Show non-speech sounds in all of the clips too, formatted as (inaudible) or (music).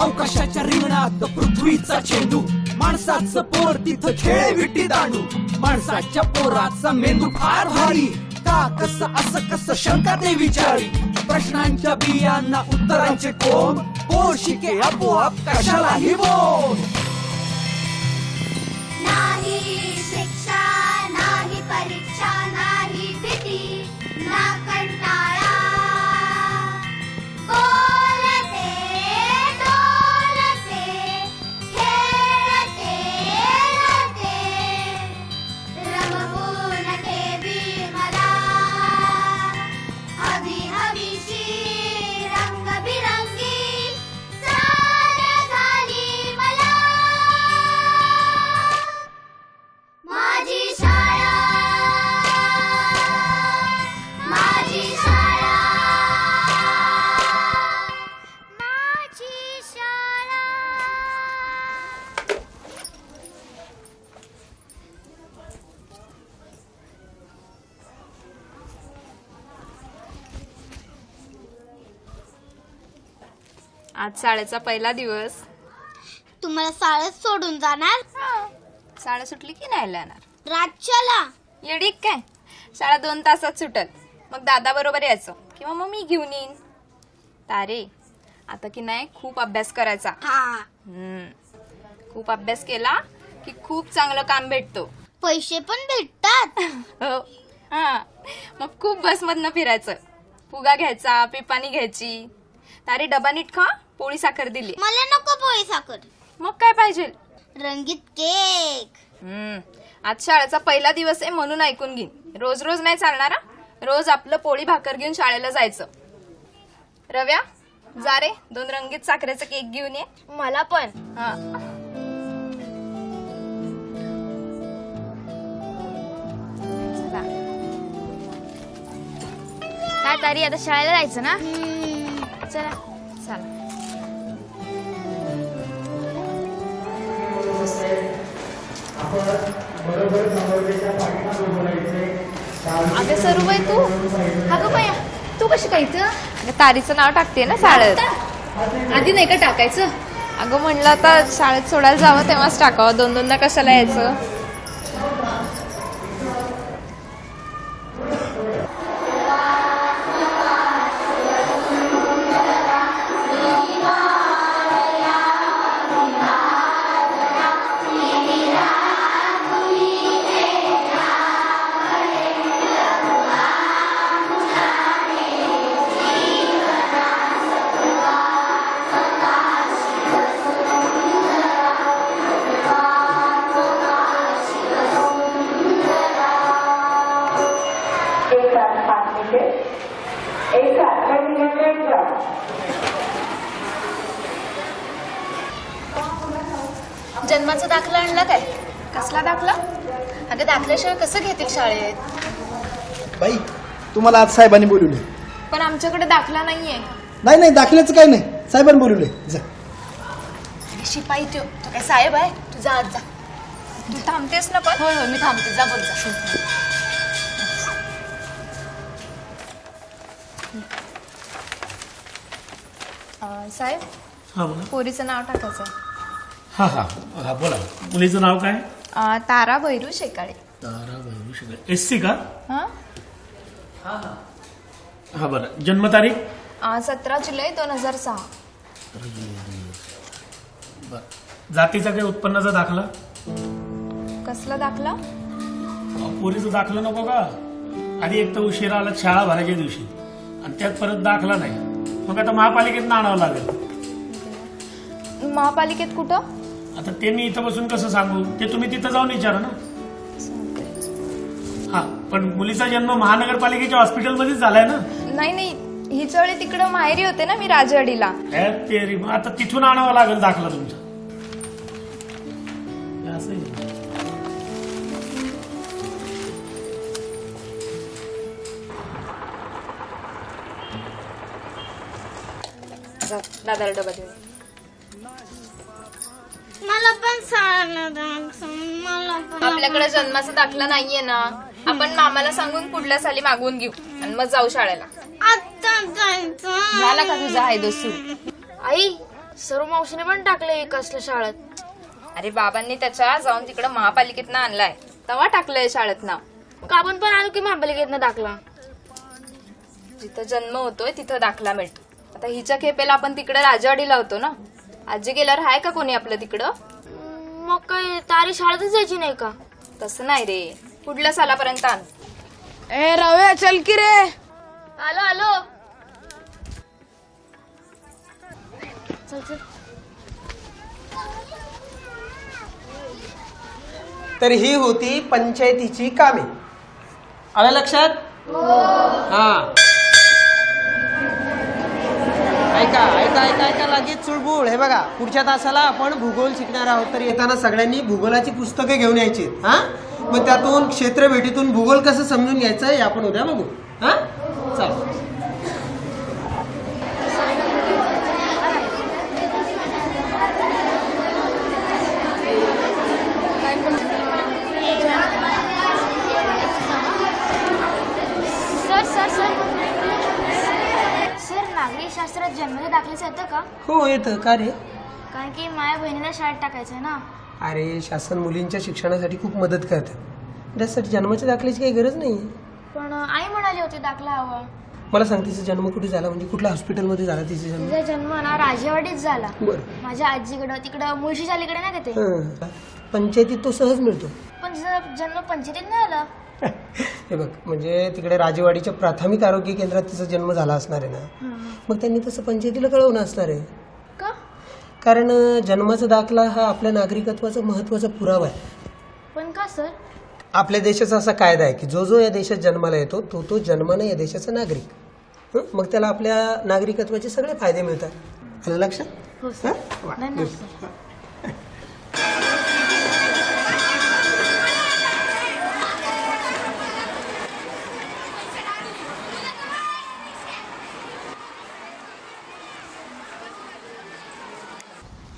अवकाशाच्या रिंगणात पृथ्वीचा चेंडू. माणसाचं पोर तिथं खेळ विटी दांडू माणसाच्या पोराचा मेंदू फार भारी. का कसं असं कसं शंका ते विचारी. प्रश्नांच्या बियांना उत्तरांचे कोंब. पोर शिके आपोआप कशालाही बोल. नाही शिक्षा नाही परीक्षा नाही भीती. ना आज शाळेचा पहिला दिवस. तुम्हाला शाळेत सोडून जाणार? शाळा सुटली की नाही येणार? राज्याला. येडी काय? शाळा दोन तासात सुटल. मग दादा बरोबर यायचं. किंवा मग मी घेऊन येईन. तारे आता की नाही खूप अभ्यास करायचा. हा. हम्म. खूप अभ्यास केला की खूप चांगलं काम भेटतो. पैसे पण भेटतात. हो. हा. मग खूप बसमधनं फिरायचं. फुगा घ्यायचा पिपाणी घ्यायची. तारे डबा नीट खा. पोळी साखर दिली. मला नको पोळी साखर. मग काय पाहिजे? रंगीत केक. हम्म. आज शाळेचा पहिला दिवस आहे म्हणून ऐकून घेईन रोज रोज नाही चालणार हा. रोज आपलं पोळी भाकर घेऊन शाळेला जायचं. रव्या जा रे. दोन रंगीत साखरेचा केक घेऊन ये. मला पण. हा. चला. काय तारी आता शाळेला जायचं ना? चला. चला. अगं सरूबाई तू? अगं बाया तू कशी काय इथं? अगं, तारीचं नाव टाकते ना शाळेत? आधी नाही का टाकायचं? अगं म्हणलं आता शाळेत सोडायला जावं तेव्हाच टाकावं. दोन दोनदा कशाला यायचं? जन्माचा दाखला आणला काय? कसला दाखला? अगं दाखल्याशिवाय कसं घेतील शाळेत? बाई तुम्हाला आज साहेबांनी बोलवले. पण आमच्याकडे दाखला नाहीये. नाही नाही दाखल्याचं काही नाही. साहेबांनी बोलवले जा. अरे शिपाई तो तो काय साहेब आहे? तू जा आज जा. तू थांबतेस ना पण? होय होय मी थांबते. जा बोल जा. अं, साहेब हा बोला. पोरीचं नाव टाकायचं हा हा. हा बोला. मुलीचं नाव काय? अं, तारा भैरू शेकाळे. तारा भैरू शिकले एस सी का? हा? हा बरं. जन्मतारीख सतरा जुलै दोन हजार सहा. बरं. जातीचा काही उत्पन्नाचा दाखला? कसला दाखला? पोरीचा दाखला नको का? आधी एक तर उशिरा आला शाळा भरायच्या दिवशी. आणि त्यात परत दाखला नाही. मग आता महापालिकेत आणावं लागेल. महापालिकेत कुठं? आता ते मी इथं बसून कसं सांगू? ते तुम्ही तिथं जाऊन विचारा ना. हा पण मुलीचा जन्म महानगरपालिकेच्या हॉस्पिटलमध्येच झालाय ना? नाही नाही. हिच्या वेळी तिकडं माहेरी होते ना मी राजवाडीला. हे ते रे, मग आता तिथून आणावं लागेल दाखला तुमचा. हे असं आहे. दादाला डबा देऊन मला पण सांग मला पण आपल्याकडे जन्माचा दाखला नाहीये ना आपण मामाला सांगून पुढल्या साली मागवून घेऊ आणि मग जाऊ शाळेला. आता जायचं झाला का तुझा हायदोस सुरू आई सर्व मावशीने पण टाकले कसल्या शाळेत. अरे बाबांनी त्याच्या जाऊन तिकडं महापालिकेतनं आणलाय. तेव्हा टाकलंय शाळेत नाव मग आपण पण आणू की महापालिकेतनं दाखला. जिथं जन्म होतोय तिथं दाखला मिळतो. आता हिच्या खेपेला आपण तिकडे राजवाडीला होतो ना? आजी गेल्यावर आहे का कोणी आपलं तिकडं? मग काय तारी शाळेतच जायची नाही का? तसं नाही रे. पुढल्या सालापर्यंत आण. ए रव्या चल की रे. आलो आलो. चल चल. तर ही होती पंचायतीची कामे. आलं लक्षात? हा. ऐका ऐका ऐका ऐका लगेच चुळबुळ. हे बघा पुढच्या तासाला आपण भूगोल शिकणार आहोत. तर येताना सगळ्यांनी भूगोलाची पुस्तकं घेऊन यायची हा? मग त्यातून क्षेत्र भेटीतून भूगोल कसं समजून घ्यायचं हे आपण उद्या बघू. हा? चालेल सर सर सर सर नागरिक शास्त्रात जन्मले दाखल्याचं येतं का? हो येतं. का रे? कारण की माझ्या बहिणीला शाळेत टाकायचं आहे ना. अरे शासन मुलींच्या शिक्षणासाठी खूप मदत करतं. त्यासाठी जन्माच्या दाखल्याची काही गरज नाही पण आई म्हणाली होती दाखला हवा. मला सांग तिचा जन्म कुठे झाला? म्हणजे कुठल्या हॉस्पिटलमध्ये झाला तिचा जन्म? तिचा जन्म ना राजेवाडीत झाला. बरं. माझ्या आजीकडं तिकडं मुळशीच्या अलीकडे नाही का ते? हं. पंचायतीत तो सहज मिळतो. पण तिचा जन्म पंचायतीत नाही आला. हे बघ म्हणजे तिकडे राजेवाडीच्या प्राथमिक आरोग्य केंद्रात तिचा जन्म झाला असणार आहे ना. मग त्यांनी तसं पंचायतीला कळवणं असणार आहे. का? कारण जन्माचा दाखला हा आपल्या नागरिकत्वाचा महत्त्वाचा पुरावा आहे. पण का सर? आपल्या देशाचा असा कायदा आहे की जो जो या देशात जन्माला येतो तो तो जन्माने या देशाचा नागरिक. हं? मग त्याला आपल्या नागरिकत्वाचे सगळे फायदे मिळतात. आलं लक्षात? हो हं? सर वा. धन्यवाद सर.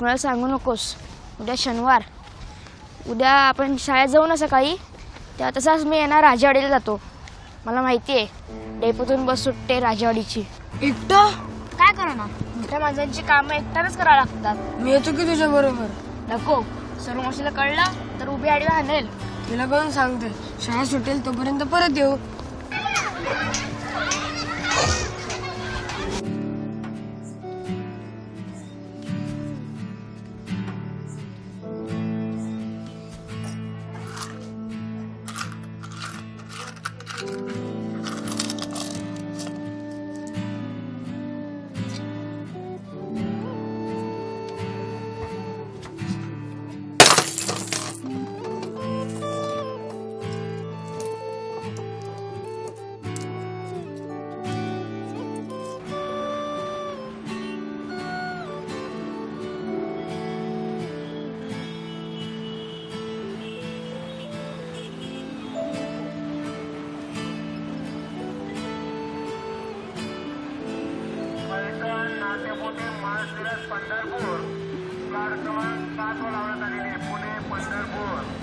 मला सांगू नकोस. उद्या शनिवार. उद्या आपण शाळेत जाऊ ना सकाळी? तेव्हा तसाच मी येणार राजेवाडीला जातो. मला माहिती आहे डेपोतून बस सुटते राजेवाडीची. एकटा? काय करणार? मोठ्या माणसांची कामं एकट्यानंच करावं लागतात. मी येतो की तुझ्या बरोबर? नको. सर्व मावशीला कळलं तर उभी आडवी हाणेल. तिला कळून सांगते. शाळा सुटेल तोपर्यंत परत येऊ. पुणे पंढरपूर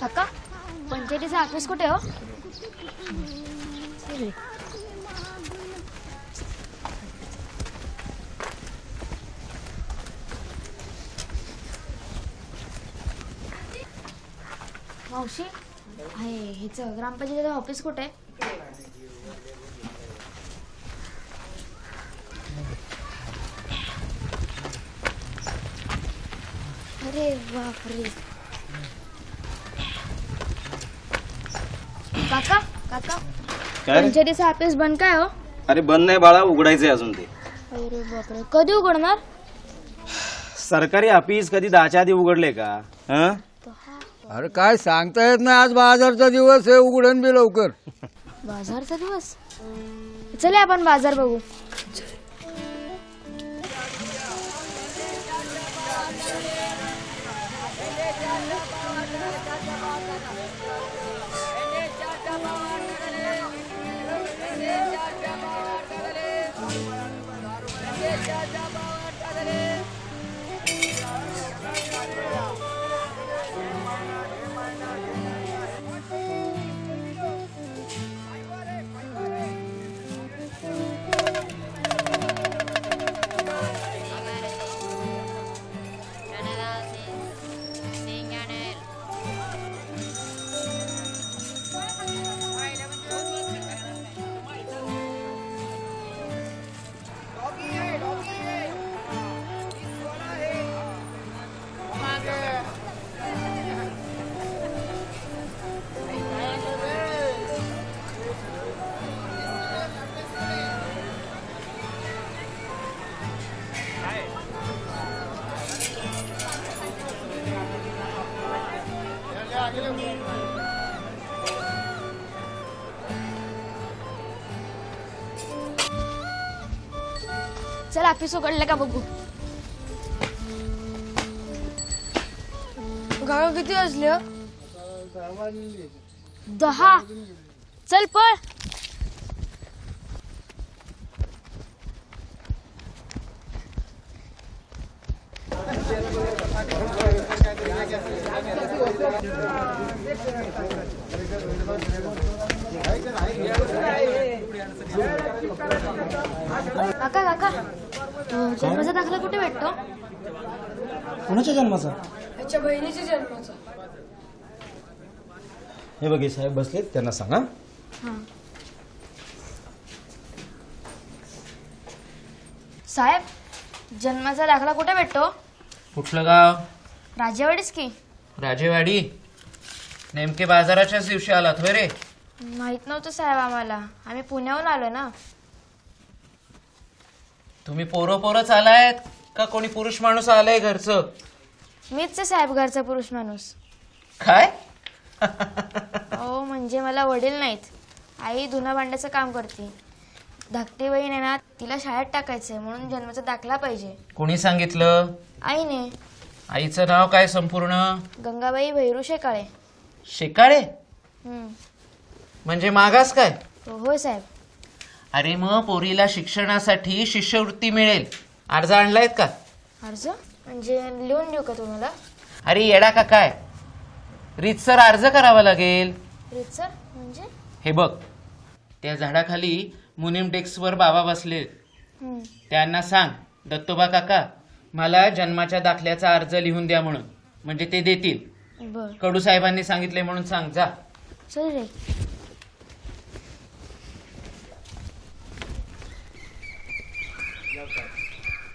काका पंचायतीचा ऑफिस कुठे हो? मावशी आहे ह्याचं ग्रामपंचायतीचं ऑफिस कुठे? आहे अरे बापरे. काका? काय? पंचायतीचा ऑफिस बंद काय हो? अरे बंद नाही बाळा उघडायचंय अजून ते. अरे बापरे. कधी उघडणार? सरकारी ऑफिस कधी दहाच्या आधी उघडले का? हं? अरे काय सांगता येत नाही आज बाजारचा दिवस आहे उघडन बी लवकर. बाजारचा दिवस? चले आपण बाजार बघू. चल ऑफिस उघडलं का बघू? गाव किती वाजले दहा. चल पळ. काका काका. जन्माचा दाखला कुठे भेटतो? कोणाच्या जन्माचा? त्याच्या बहिणीच्या जन्माचा. हे बघे साहेब बसलेत त्यांना सांगा साहेब जन्माचा दाखला कुठे भेटतो? कुठलं गाव? राजेवाडीच की? राजेवाडी? नेमके बाजाराच्याच दिवशी आलात होय रे? माहीत नव्हतं साहेब आम्हाला. आम्ही पुण्याहून आलो ना. तुम्ही पोरं पोरंच आलायत का कोणी पुरुष माणूस आलाय घरचं? मीच आहे साहेब घरचा पुरुष माणूस. काय? हो म्हणजे मला वडील नाहीत. आई धुना भांड्याचं काम करते. धाकटी बहीण आहे ना तिला शाळेत टाकायचंय म्हणून जन्माचा दाखला पाहिजे. कोणी सांगितलं? आईने. आईचं नाव काय संपूर्ण? गंगाबाई भैरू शेकाळे. शेकाळे? हम्म. म्हणजे मागास काय? हो होय साहेब. अरे मग पोरीला शिक्षणासाठी शिष्यवृत्ती मिळेल. अर्ज आणलायत का? अर्ज? म्हणजे लिहून देऊ का तुम्हाला? अरे येडा का काय? रीतसर अर्ज करावा लागेल. सर म्हणजे? हे बघ त्या झाडाखाली मुनिम डेस्कवर बाबा बसले हम्म. त्यांना सांग दत्तोबा काका मला जन्माच्या दाखल्याचा अर्ज लिहून द्या म्हणून. म्हणजे ते देतील. बर. कडू साहेबांनी सांगितले म्हणून सांग जा. चल रे.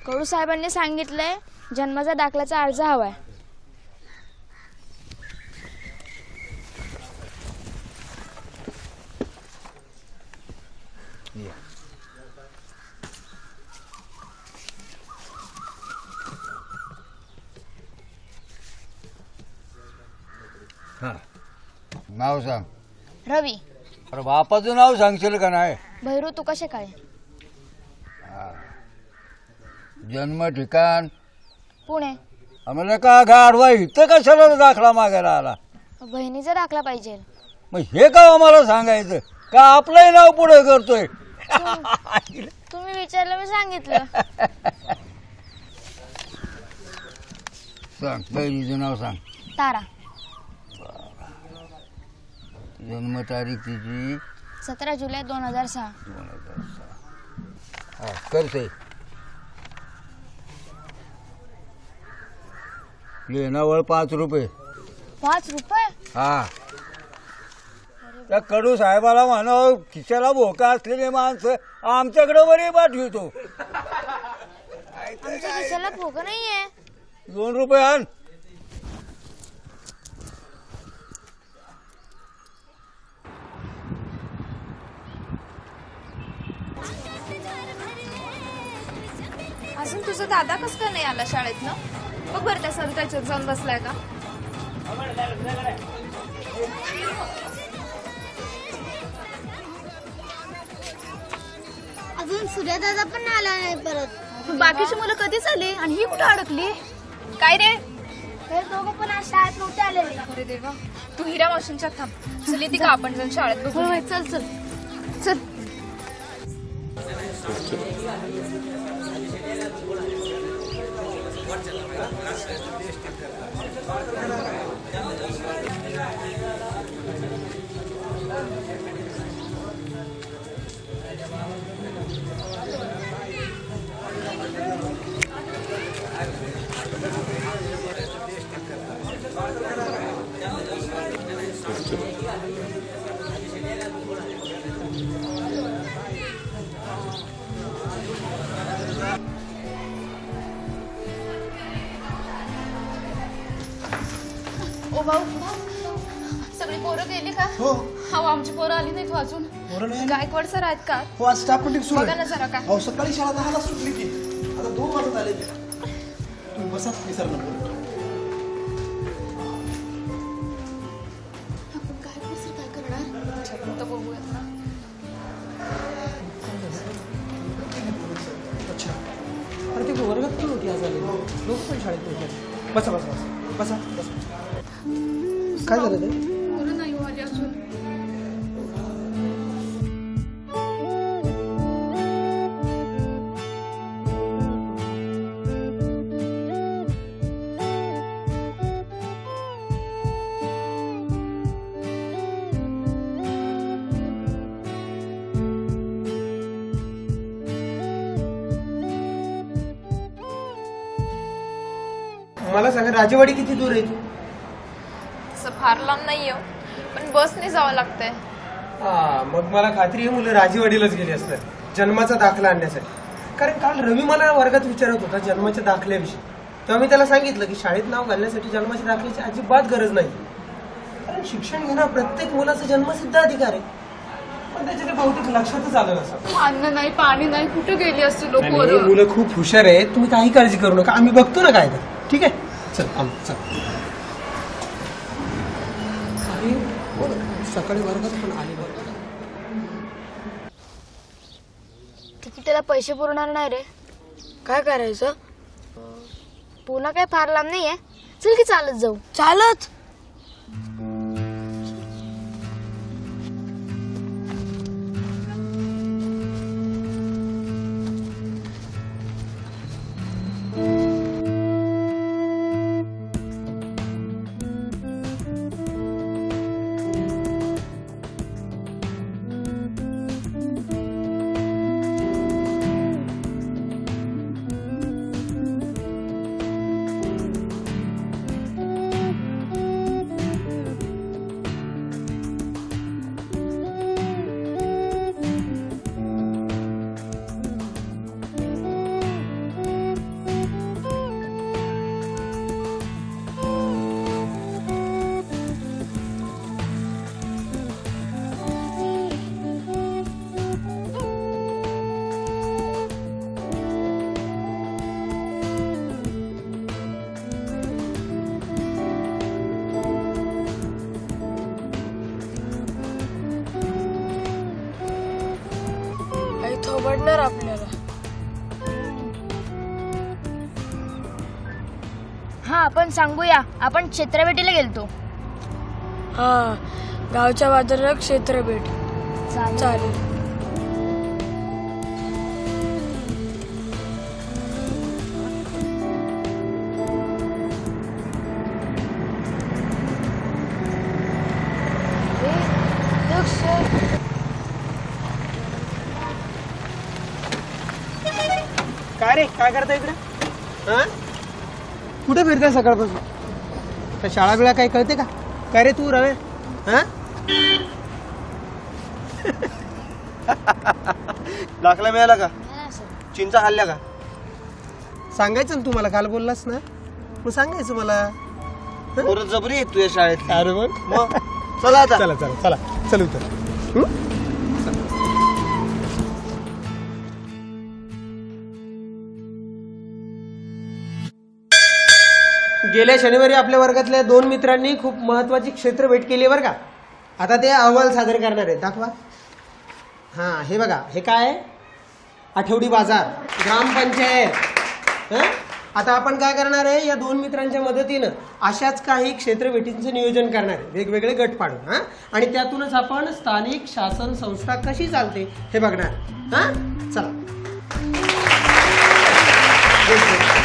कडू साहेबांनी सांगितलंय जन्माचा दाखल्याचा अर्ज हवाय. नाव सांग. रवी. अरे बापाचं नाव सांगशील का नाही? भैरू तू कसे काय? जन्म ठिकाण पुणे. आम्हाला का गाडवा इथं कशाला दाखला मागायला आला? बहिणीचा दाखला पाहिजे. मग हे का आम्हाला सांगायचं? का आपलंही नाव पुढे करतोय? तुम्ही विचारलं मी सांगितलं. सांग बहिणीचं नाव सांग. तारा. जन्मतारीख तिची सतरा जुलै दोन हजार सहा. हा करते. लेणावळ पाच रुपये. पाच रुपये? हा. त्या कडू साहेबाला म्हणाव खिशाला भोका असलेले माणसं आमच्याकडे बरी पाठवितो. आमच्या खिशाला भोग नाहीये. दोन रुपये आण. अजून तुझा दादा कसं का नाही आला शाळेत ना बघ बरं त्या सविताच्यात जाऊन बसलाय का? अजून सूर्यदादा पण आला नाही परत. बाकीची मुलं कधीच आली आणि ही कुठं अडकली? काय रे? हे दोघं पण आज शाळेत नव्हते आलेले अरे देवा. तू हिरा मावशींच्यात थांब. चल येते का आपण जाऊन शाळेत बघू. चल चल. चल. Gracias. सर आहेत का? हो आज स्टाफ मीटिंग सुरू बघा ना जरा काय. अहो सकाळी शाळा दहाला सुटली की. आता दोन वाजत आले ते. तुम्ही बसा मी सर बोलतो आपण गायकवाड सर काय करणार? विचारून तर बघूयात ना. अच्छा. अरे ते वर्गात पण नव्हती आज आले. लोक पण शाळेत बसा बसा बसा. बसा काय झालं ते? मला सांगा राजेवाडी किती दूर आहे तू तसं फार लांब नाही हो. पण बसने जावं लागतंय. हा मग मला खात्री आहे मुलं राजेवाडीलाच गेली असतात. जन्माचा दाखला आणण्यासाठी. कारण काल रवी मला वर्गात विचारत होता जन्माच्या दाखल्याविषयी. तेव्हा मी त्याला सांगितलं की शाळेत नाव घालण्यासाठी जन्माच्या दाखल्याची अजिबात गरज नाही. कारण शिक्षण घेणं प्रत्येक मुलाचा जन्मसिद्ध अधिकार आहे. पण त्याच्या ते बहुतेक लक्षातच आलं नसं अन्न नाही पाणी नाही कुठे गेली असती लोक मुलं खूप हुशार आहेत. तुम्ही काही काळजी करू नका. आम्ही बघतो ना काय ते. ठीक आहे? चल आम चल. हो सकाळी वर्गात पण आले तिकीटाला पैसे पुरणार नाही रे काय करायचं? पुन्हा काय फार लांब नाहीये. चल की चालत जाऊ. चालत? सांगूया आपण क्षेत्रभेटीला गेलतो. हा गावच्या बाजारात क्षेत्रभेट. चालेल. काय रे काय करता इकडे? कुठे फिरताय सकाळपासून? त्या शाळा बिळा काही कळते का? काय रे तू रवे? हा? दाखला (laughs) मिळाला का? चिंचा खाल्ल्या का? सांगायचं ना तू मला काल बोललास ना? मग सांगायचं मला. जबरी आहेत तुझ्या शाळेत अरे मग? चला आता. चला चला चला. चल उतर. गेल्या शनिवारी आपल्या वर्गातल्या दोन मित्रांनी खूप महत्वाची क्षेत्र भेट केली बरं का. आता ते अहवाल सादर करणार आहेत. दाखवा. हां हे बघा. हे काय? आहे आठवडी बाजार ग्रामपंचायत. हां? आता आपण काय करणार आहे? या दोन मित्रांच्या मदतीनं अशाच काही क्षेत्रभेटींचं नियोजन करणार आहे. वेगवेगळे गट पाडून हां? आणि त्यातूनच आपण स्थानिक शासन संस्था कशी चालते हे बघणार. हां? चला.